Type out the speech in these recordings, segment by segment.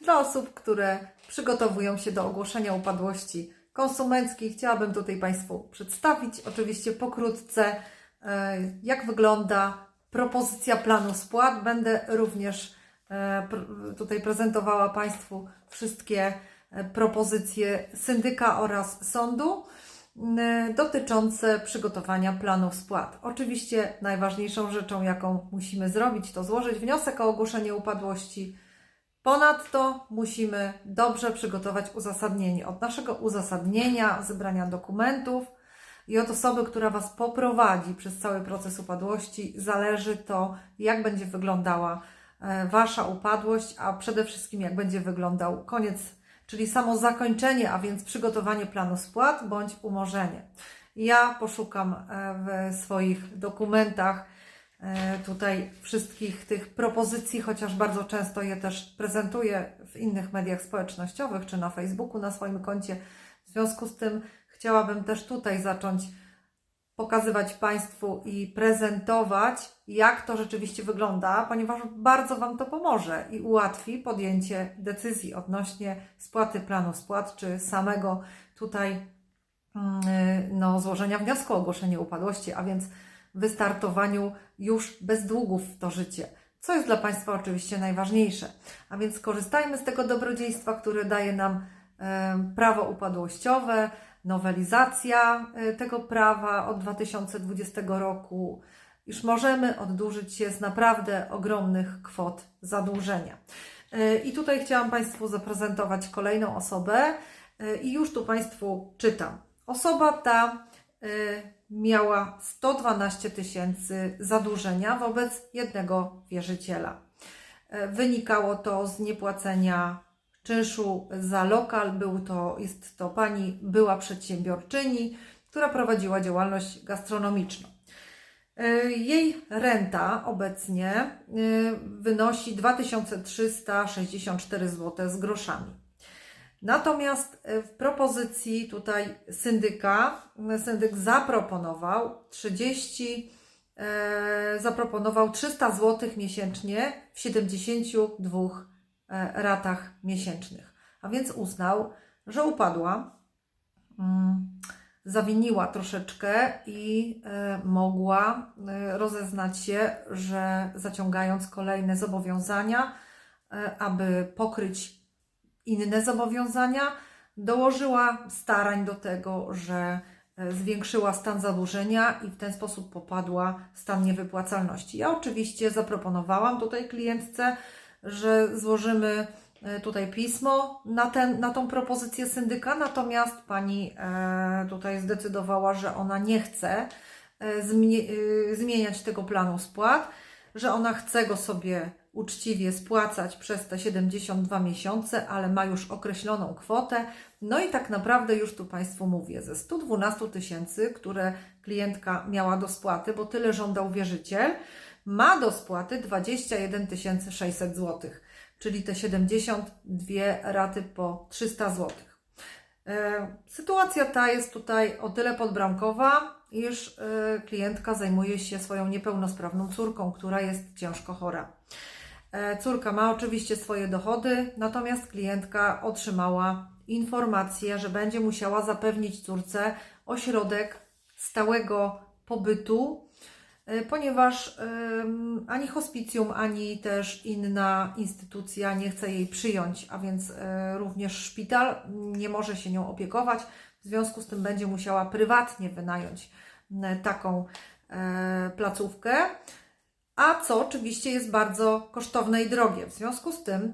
dla osób, które przygotowują się do ogłoszenia upadłości konsumenckiej. Chciałabym tutaj Państwu przedstawić, oczywiście pokrótce, e, jak wygląda propozycja planu spłat. Będę również e, tutaj prezentowała Państwu wszystkie e, propozycje syndyka oraz sądu dotyczące przygotowania planów spłat. Oczywiście najważniejszą rzeczą, jaką musimy zrobić, to złożyć wniosek o ogłoszenie upadłości. Ponadto musimy dobrze przygotować uzasadnienie. Od naszego uzasadnienia, zebrania dokumentów i od osoby, która Was poprowadzi przez cały proces upadłości, zależy to, jak będzie wyglądała e, Wasza upadłość, a przede wszystkim jak będzie wyglądał koniec, czyli samo zakończenie, a więc przygotowanie planu spłat bądź umorzenie. Ja poszukam e, w swoich dokumentach tutaj wszystkich tych propozycji, chociaż bardzo często je też prezentuję w innych mediach społecznościowych czy na Facebooku na swoim koncie. W związku z tym chciałabym też tutaj zacząć pokazywać Państwu i prezentować, jak to rzeczywiście wygląda, ponieważ bardzo Wam to pomoże i ułatwi podjęcie decyzji odnośnie spłaty planu spłat, czy samego tutaj mm, no, złożenia wniosku o ogłoszenie upadłości, a więc wystartowaniu już bez długów w to życie. Co jest dla Państwa oczywiście najważniejsze. A więc korzystajmy z tego dobrodziejstwa, które daje nam prawo upadłościowe, nowelizacja e, tego prawa od 2020 roku, iż możemy oddłużyć się z naprawdę ogromnych kwot zadłużenia. E, I tutaj chciałam Państwu zaprezentować kolejną osobę e, i już tu Państwu czytam. Osoba ta miała 112 tysięcy zadłużenia wobec jednego wierzyciela. E, Wynikało to z niepłacenia czynszu za lokal. Był to, jest to pani była przedsiębiorczyni, która prowadziła działalność gastronomiczną. E, Jej renta obecnie wynosi 2364 zł z groszami. Natomiast e, w propozycji tutaj syndyka, syndyk zaproponował 30, e, zaproponował 300 zł miesięcznie w 72 e, ratach miesięcznych. A więc uznał, że upadła, mm, zawiniła troszeczkę i mogła rozeznać się, że zaciągając kolejne zobowiązania, aby pokryć inne zobowiązania, dołożyła starań do tego, że e, zwiększyła stan zadłużenia i w ten sposób popadła w stan niewypłacalności. Ja oczywiście zaproponowałam tutaj klientce, że złożymy e, tutaj pismo na, ten, na tą propozycję syndyka, natomiast pani e, tutaj zdecydowała, że ona nie chce zmie- zmieniać tego planu spłat, że ona chce go sobie uczciwie spłacać przez te 72 miesiące, ale ma już określoną kwotę. No i tak naprawdę już tu Państwu mówię, ze 112 tysięcy, które klientka miała do spłaty, bo tyle żądał wierzyciel, ma do spłaty 21 600 zł, czyli te 72 raty po 300 zł. E, Sytuacja ta jest tutaj o tyle podbramkowa, iż e, klientka zajmuje się swoją niepełnosprawną córką, która jest ciężko chora. E, Córka ma oczywiście swoje dochody, natomiast klientka otrzymała informację, że będzie musiała zapewnić córce ośrodek stałego pobytu, e, ponieważ ani hospicjum, ani też inna instytucja nie chce jej przyjąć, a więc e, również szpital nie może się nią opiekować. W związku z tym będzie musiała prywatnie wynająć taką placówkę a co oczywiście jest bardzo kosztowne i drogie. W związku z tym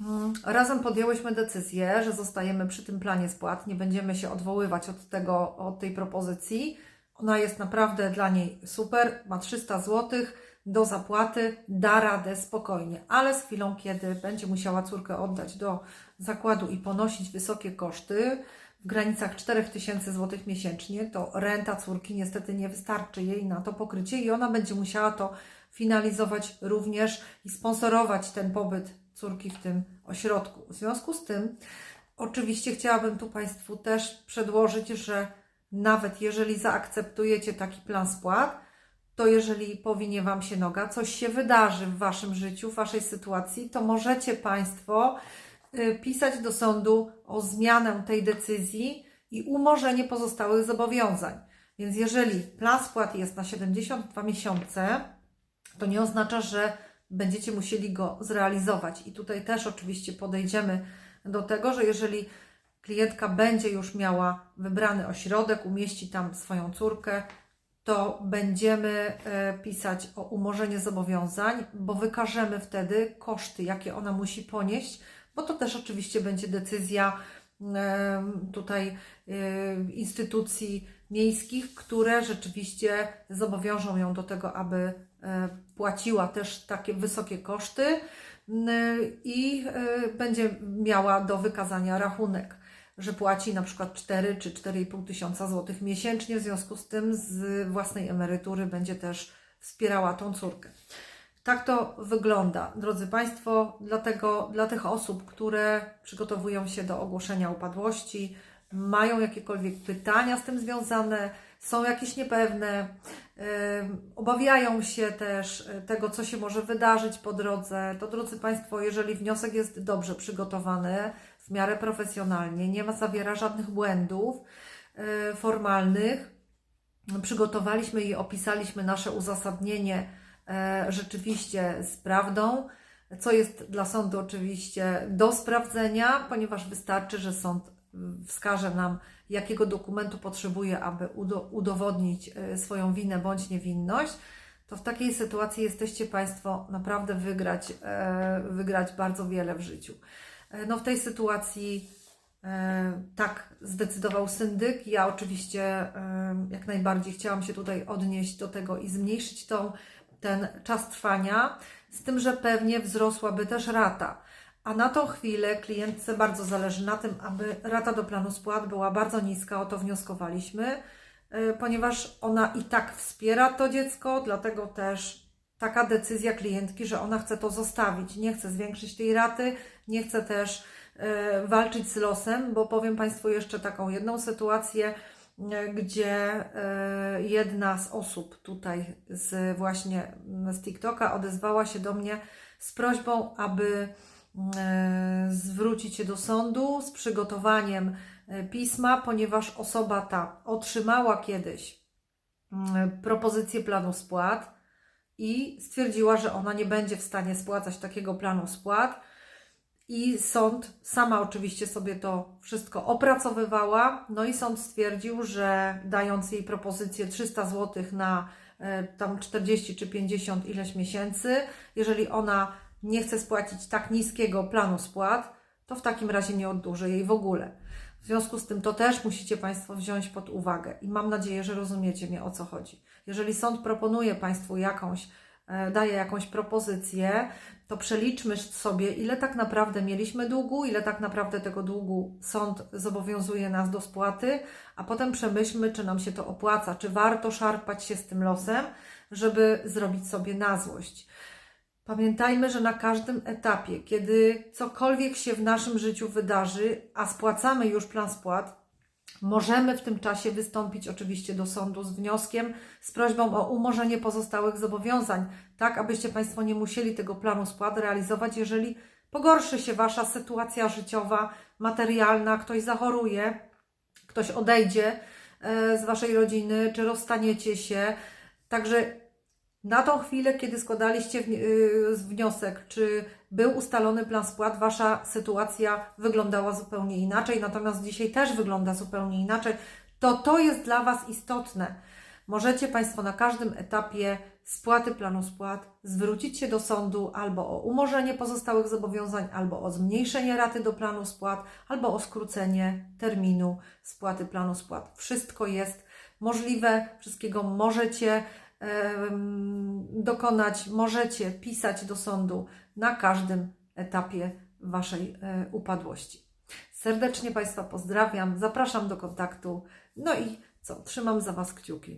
mm, razem podjęłyśmy decyzję, że zostajemy przy tym planie spłat, nie będziemy się odwoływać od tego, od tej propozycji. Ona jest naprawdę dla niej super, ma 300 zł do zapłaty, da radę spokojnie, ale z chwilą, kiedy będzie musiała córkę oddać do zakładu i ponosić wysokie koszty, w granicach 4000 zł miesięcznie, to renta córki niestety nie wystarczy jej na to pokrycie i ona będzie musiała to finalizować również i sponsorować ten pobyt córki w tym ośrodku. W związku z tym, oczywiście chciałabym tu Państwu też przedłożyć, że nawet jeżeli zaakceptujecie taki plan spłat, to jeżeli powinie Wam się noga, coś się wydarzy w Waszym życiu, w Waszej sytuacji, to możecie Państwo y, pisać do sądu o zmianę tej decyzji i umorzenie pozostałych zobowiązań. Więc jeżeli plan spłat jest na 72 miesiące, to nie oznacza, że będziecie musieli go zrealizować. I tutaj też oczywiście podejdziemy do tego, że jeżeli klientka będzie już miała wybrany ośrodek, umieści tam swoją córkę, to będziemy e, pisać o umorzenie zobowiązań, bo wykażemy wtedy koszty, jakie ona musi ponieść, bo to też oczywiście będzie decyzja em, tutaj e, instytucji miejskich, które rzeczywiście zobowiążą ją do tego, aby e, płaciła też takie wysokie koszty i e, będzie miała do wykazania rachunek, że płaci na przykład 4 czy 4,5 tysiąca złotych miesięcznie, w związku z tym z własnej emerytury będzie też wspierała tą córkę. Tak to wygląda, drodzy Państwo, dlatego dla tych osób, które przygotowują się do ogłoszenia upadłości, mają jakiekolwiek pytania z tym związane, są jakieś niepewne, obawiają się też e, tego, co się może wydarzyć po drodze, to drodzy Państwo, jeżeli wniosek jest dobrze przygotowany, w miarę profesjonalnie, nie ma zawiera żadnych błędów e, formalnych, przygotowaliśmy i opisaliśmy nasze uzasadnienie e, rzeczywiście z prawdą, co jest dla sądu oczywiście do sprawdzenia, ponieważ wystarczy, że sąd mm, wskaże nam, jakiego dokumentu potrzebuje, aby udo- udowodnić e, swoją winę bądź niewinność, to w takiej sytuacji jesteście Państwo naprawdę wygrać, e, wygrać bardzo wiele w życiu. E, No w tej sytuacji tak zdecydował syndyk. Ja oczywiście jak najbardziej chciałam się tutaj odnieść do tego i zmniejszyć tą, ten czas trwania, z tym, że pewnie wzrosłaby też rata. A na tą chwilę klientce bardzo zależy na tym, aby rata do planu spłat była bardzo niska, o to wnioskowaliśmy, e, ponieważ ona i tak wspiera to dziecko, dlatego też taka decyzja klientki, że ona chce to zostawić, nie chce zwiększyć tej raty, nie chce też e, walczyć z losem, bo powiem Państwu jeszcze taką jedną sytuację, e, gdzie jedna z osób tutaj z właśnie z TikToka odezwała się do mnie z prośbą, aby zwrócić się do sądu z przygotowaniem e, pisma, ponieważ osoba ta otrzymała kiedyś mm, propozycję planu spłat i stwierdziła, że ona nie będzie w stanie spłacać takiego planu spłat. I sąd sama oczywiście sobie to wszystko opracowywała. No i sąd stwierdził, że dając jej propozycję 300 zł na e, tam 40 czy 50 ileś miesięcy, jeżeli ona nie chce spłacić tak niskiego planu spłat, to w takim razie nie oddłuży jej w ogóle. W związku z tym to też musicie Państwo wziąć pod uwagę i mam nadzieję, że rozumiecie mnie o co chodzi. Jeżeli sąd proponuje Państwu jakąś, e, daje jakąś propozycję, to przeliczmy sobie, ile tak naprawdę mieliśmy długu, ile tak naprawdę tego długu sąd zobowiązuje nas do spłaty, a potem przemyślmy, czy nam się to opłaca, czy warto szarpać się z tym losem, żeby zrobić sobie na złość. Pamiętajmy, że na każdym etapie, kiedy cokolwiek się w naszym życiu wydarzy, a spłacamy już plan spłat, możemy w tym czasie wystąpić oczywiście do sądu z wnioskiem, z prośbą o umorzenie pozostałych zobowiązań, tak abyście Państwo nie musieli tego planu spłat realizować, jeżeli pogorszy się Wasza sytuacja życiowa, materialna, ktoś zachoruje, ktoś odejdzie e, z Waszej rodziny, czy rozstaniecie się. Także na tą chwilę, kiedy składaliście y, wniosek, czy był ustalony plan spłat, Wasza sytuacja wyglądała zupełnie inaczej, natomiast dzisiaj też wygląda zupełnie inaczej, to to jest dla Was istotne. Możecie Państwo na każdym etapie spłaty planu spłat zwrócić się do sądu albo o umorzenie pozostałych zobowiązań, albo o zmniejszenie raty do planu spłat, albo o skrócenie terminu spłaty planu spłat. Wszystko jest możliwe, wszystkiego możecie dokonać, możecie pisać do sądu na każdym etapie Waszej e, upadłości. Serdecznie Państwa pozdrawiam, zapraszam do kontaktu. No i co, trzymam za Was kciuki.